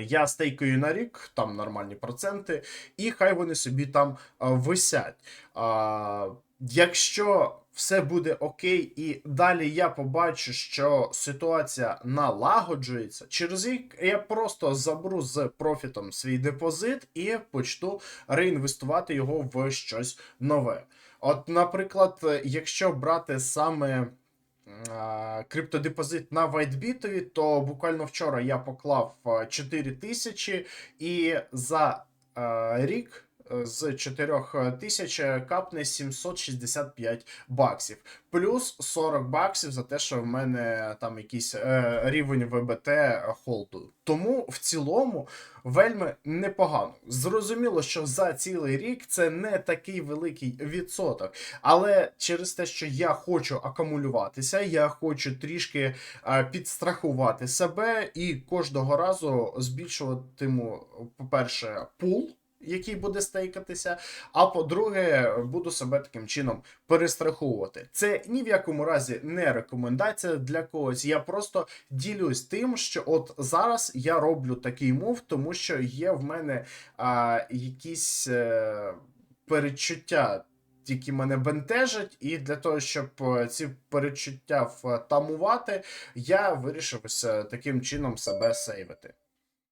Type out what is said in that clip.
Я стейкаю на рік, там нормальні проценти, і хай вони собі там висять. Якщо все буде окей, і далі я побачу, що ситуація налагоджується, через рік я просто заберу з профітом свій депозит і почну реінвестувати його в щось нове. От, наприклад, якщо брати саме криптодепозит на WhiteBit, то буквально вчора я поклав а, 4 тисячі, і за а, рік е, з 4 тисяч капне 765 баксів. Плюс 40 баксів за те, що в мене там якийсь е, рівень ВБТ холду. Тому в цілому вельми непогано. Зрозуміло, що за цілий рік це не такий великий відсоток. Але через те, що я хочу акумулюватися, я хочу трішки е, підстрахувати себе і кожного разу збільшуватиму, по-перше, пул. Який буде стейкатися, а по-друге, буду себе таким чином перестраховувати. Це ні в якому разі не рекомендація для когось. Я просто ділюсь тим, що от зараз я роблю такий мув, тому що є в мене а, якісь е, передчуття які мене бентежать, і для того, щоб е, ці перечуття втамувати, я вирішив е, таким чином себе сейвити.